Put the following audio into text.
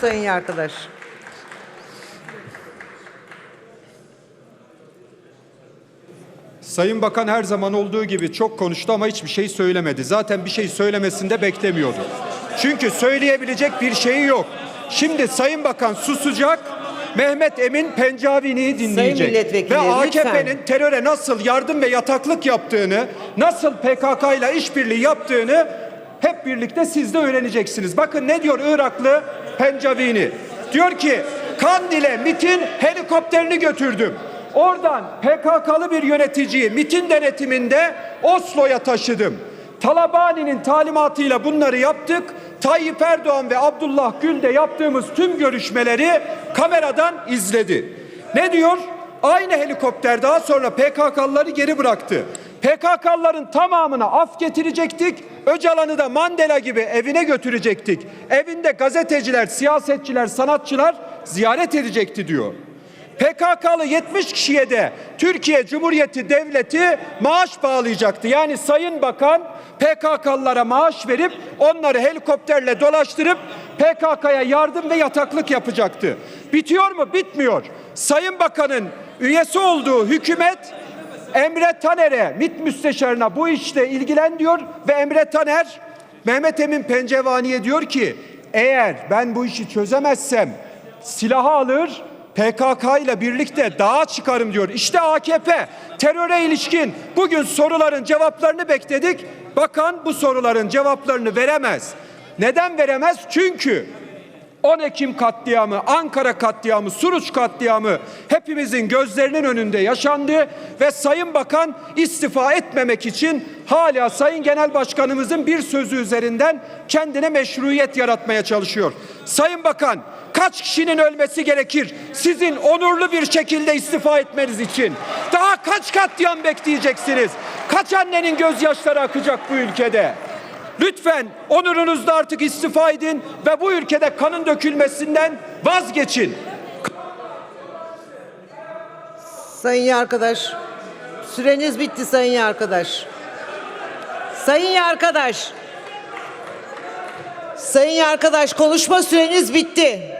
sayın arkadaş. Sayın Bakan her zaman olduğu gibi çok konuştu ama hiçbir şey söylemedi. Zaten bir şey söylemesini de beklemiyordu. Çünkü söyleyebilecek bir şeyi yok. Şimdi Sayın Bakan susacak, Mehmet Emin Pencavini'yi dinleyecek. ve. AKP'nin teröre nasıl yardım ve yataklık yaptığını, nasıl PKK ile işbirliği yaptığını hep birlikte siz de öğreneceksiniz. Bakın ne diyor Iraklı Pencavini? Diyor ki Kandil'e MIT'in helikopterini götürdüm. Oradan PKK'lı bir yöneticiyi MIT'in denetiminde Oslo'ya taşıdım. Talabani'nin talimatıyla bunları yaptık. Tayyip Erdoğan ve Abdullah Gül de yaptığımız tüm görüşmeleri kameradan izledi. Ne diyor? Aynı helikopter daha sonra PKK'lıları geri bıraktı. PKK'lıların tamamına af getirecektik. Öcalan'ı da Mandela gibi evine götürecektik. Evinde gazeteciler, siyasetçiler, sanatçılar ziyaret edecekti diyor. PKK'lı 70 kişiye de Türkiye Cumhuriyeti Devleti maaş bağlayacaktı. Yani Sayın Bakan PKK'lılara maaş verip onları helikopterle dolaştırıp PKK'ya yardım ve yataklık yapacaktı. Bitiyor mu? Bitmiyor. Sayın Bakan'ın üyesi olduğu hükümet Emre Taner'e, MİT müsteşarına bu işle ilgilen diyor ve Emre Taner Mehmet Emin Pencevani'ye diyor ki eğer ben bu işi çözemezsem silahı alır PKK ile birlikte dağa çıkarım diyor. İşte AKP teröre ilişkin bugün soruların cevaplarını bekledik. Bakan bu soruların cevaplarını veremez. Neden veremez? Çünkü 10 Ekim katliamı, Ankara katliamı, Suruç katliamı hepimizin gözlerinin önünde yaşandı ve Sayın Bakan istifa etmemek için hala Sayın Genel Başkanımızın bir sözü üzerinden kendine meşruiyet yaratmaya çalışıyor. Sayın Bakan kaç kişinin ölmesi gerekir sizin onurlu bir şekilde istifa etmeniz için? Daha kaç katliam bekleyeceksiniz? Kaç annenin gözyaşları akacak bu ülkede? Lütfen onurunuzda artık istifa edin ve bu ülkede kanın dökülmesinden vazgeçin. Sayın arkadaş. Süreniz bitti sayın arkadaş. Sayın arkadaş. Sayın arkadaş konuşma süreniz bitti.